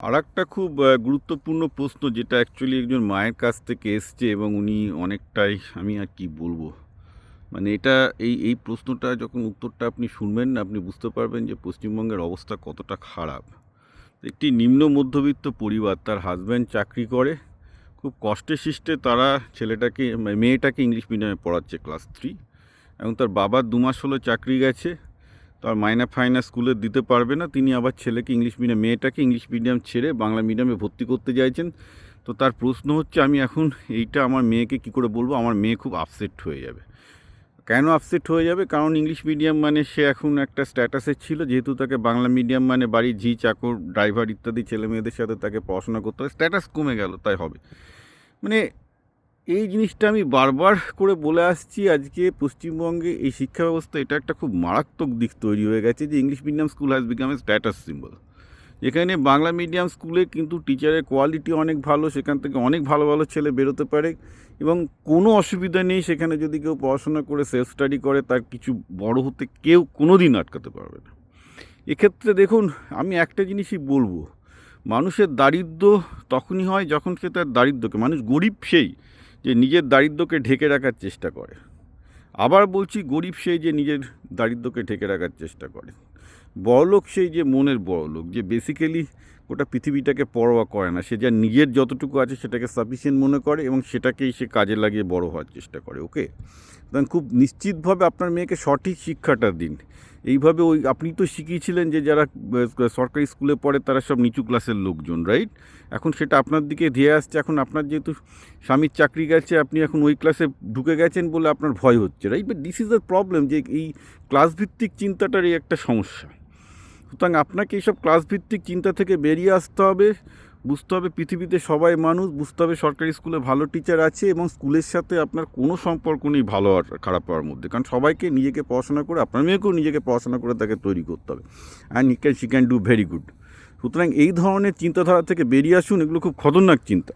আর একটা খুব গুরুত্বপূর্ণ প্রশ্ন যেটা অ্যাকচুয়ালি একজন মায়ের কাছ থেকে এসছে এবং উনি অনেকটাই আমি আর কি বলব। মানে এটা, এই এই প্রশ্নটা যখন উত্তরটা আপনি শুনবেন না, আপনি বুঝতে পারবেন যে পশ্চিমবঙ্গের অবস্থা কতটা খারাপ। একটি নিম্ন মধ্যবিত্ত পরিবার তার হাজব্যান্ড চাকরি করে, খুব কষ্টে শিষ্টে তারা ছেলেটাকে, মেয়েটাকে ইংলিশ মিডিয়ামে পড়াচ্ছে ক্লাস থ্রি এবং তার বাবার দু মাস হলো চাকরি গেছে। তার মাইনা ফাইনা স্কুলে দিতে পারবে না। তিনি আবার ছেলেকে ইংলিশ মিডিয়াম মেয়েটাকে ইংলিশ মিডিয়াম ছেড়ে বাংলা মিডিয়ামে ভর্তি করতে চাইছেন। তো তার প্রশ্ন হচ্ছে, আমি এখন এইটা আমার মেয়েকে কি করে বলব? আমার মেয়ে খুব আপসেট হয়ে যাবে। কেন আপসেট হয়ে যাবে? কারণ ইংলিশ মিডিয়াম মানে সে এখন একটা স্ট্যাটাসে ছিল। যেহেতু তাকে বাংলা মিডিয়াম মানে বাড়ির ঝি, চাকর ড্রাইভার ইত্যাদি ছেলে মেয়েদের সাথে তাকে পড়াশোনা করতে হবে স্ট্যাটাস কমে গেল, তাই হবে। মানে এই জিনিসটা আমি বারবার করে বলে আসছি আজকে পশ্চিমবঙ্গে এই শিক্ষা ব্যবস্থা, এটা একটা খুব মারাত্মক দিক তৈরি হয়ে গেছে যে English medium school has become a status symbol এখানে বাংলা মিডিয়াম স্কুলে কিন্তু টিচারের কোয়ালিটি অনেক ভালো, সেখান থেকে অনেক ভালো ভালো ছেলে বেরোতে পারে এবং কোনো অসুবিধা নেই, সেখানে যদি কেউ পড়াশোনা করে সেলফ স্টাডি করে, তার কিছু বড় হতে কেউ কোনো দিন আটকাতে পারবে না। এক্ষেত্রে দেখুন, আমি একটা জিনিসই বলব, মানুষের দারিদ্র তখনই হয় যখন সে তার দারিদ্রকে, মানুষ গরিব সেই যে নিজের দারিদ্রকে ঢেকে রাখার চেষ্টা করে। আবার বলছি গরিব সেই যে নিজের দারিদ্রকে ঢেকে রাখার চেষ্টা করে। বড়লোক সেই যে মনের বড়লোক, যে বেসিক্যালি গোটা পৃথিবীটাকে পরোয়া করে না, সে যা নিজের যতটুকু আছে সেটাকে সাফিসিয়েন্ট মনে করে এবং সেটাকেই সে কাজে লাগিয়ে বড় হওয়ার চেষ্টা করে ওকে খুব নিশ্চিতভাবে আপনার মেয়েকে সঠিক শিক্ষাটা দিন। এইভাবে ওই, আপনি তো শিখিয়েছিলেন যে যারা সরকারি স্কুলে পড়ে তারা সব নিচু ক্লাসের লোকজন রাইট এখন সেটা আপনার দিকে ধেয়ে আসছে, এখন আপনার যেহেতু স্বামীর চাকরি গেছে, আপনি এখন ওই ক্লাসে ঢুকে গেছেন বলে আপনার ভয় হচ্ছে right but this is the problem যে এই ক্লাস ভিত্তিক চিন্তাটারই একটা সমস্যা। সুতরাং আপনাকে এইসব ক্লাস ভিত্তিক চিন্তা থেকে বেরিয়ে আসতে হবে বুঝতে হবে পৃথিবীতে সবাই মানুষ, বুঝতে হবে সরকারি স্কুলে ভালো টিচার আছে এবং স্কুলের সাথে আপনার কোনো সম্পর্ক নেই ভালো আর খারাপ হওয়ার মধ্যে। কারণ সবাইকে নিজেকে পড়াশোনা করে, আপনার মেয়েকেও নিজেকে পড়াশোনা করে তাকে তৈরি করতে হবে। And can she can do very good সুতরাং এই ধরনের চিন্তাধারা থেকে বেরিয়ে আসুন, এগুলো খুব খতরনাক চিন্তা।